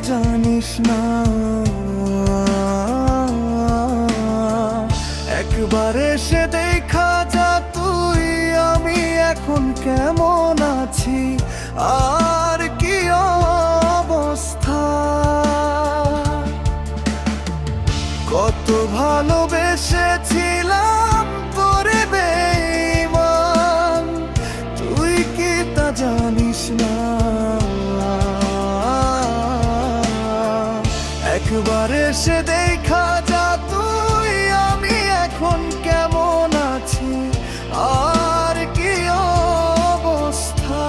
জানিস না। একবারে সে দেখা যা তুই আমি এখন কেমন আছি? আর কি একবার এসে দেখা যা তুই আমি এখন কেমন আছি? আর কি অবস্থা?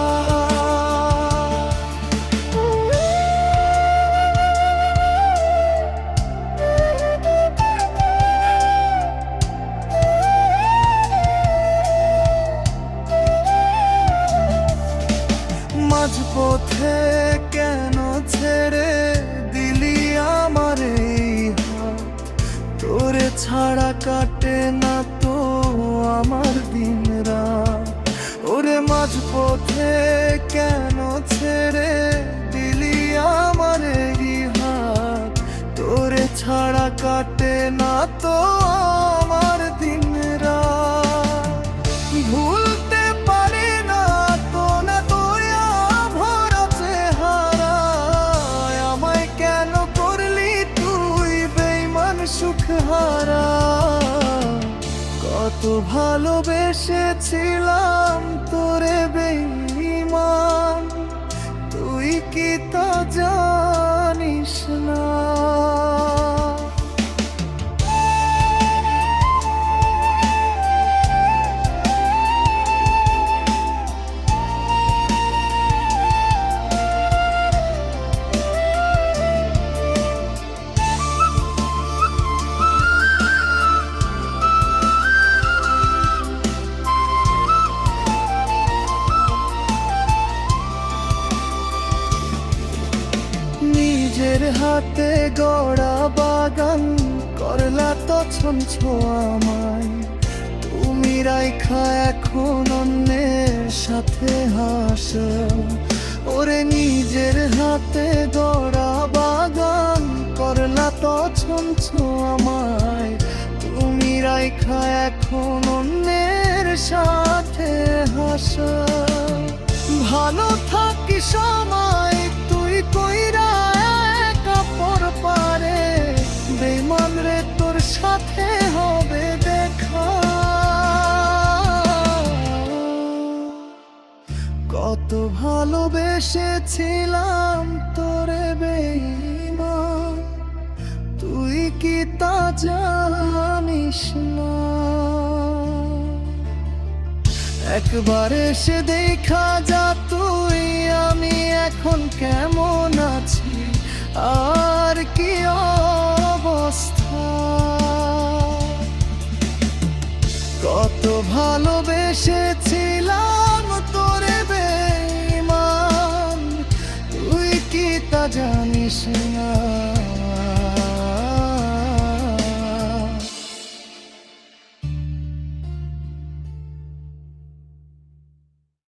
মাঝপথে কেন ওরে মাঝপথে কেন ছেড়ে দিলি আমার হাত? তোরে ছাড়া কাটে না তো আমার দিন ভুলতে পারি না তো না চেহারায় আমায় কেন করলি তুই সুখ হারা কত ভালোবেসেছিলাম তোরে বেইমান নিজের হাতে গড়া বাগান, করলা তো ছঞ্ছ আমায়। তুমি রাইখা এখন অন্যের সাথে হাস। ওরে নিজের হাতে গড়া বাগান, করলা তো ছঞ্ছ আমায়। তুমি রাইখা এখন অন্যের সাথে হাস। ভালো থাকি সময় কত ভালোবেসেছিলাম তোরে বেইমান তুই কি তা জানিস না? একবার এসে দেখা যা তুই, আমি এখন কেমন আছি? আর কি অবস্থা? কত ভালোবেসেছিলাম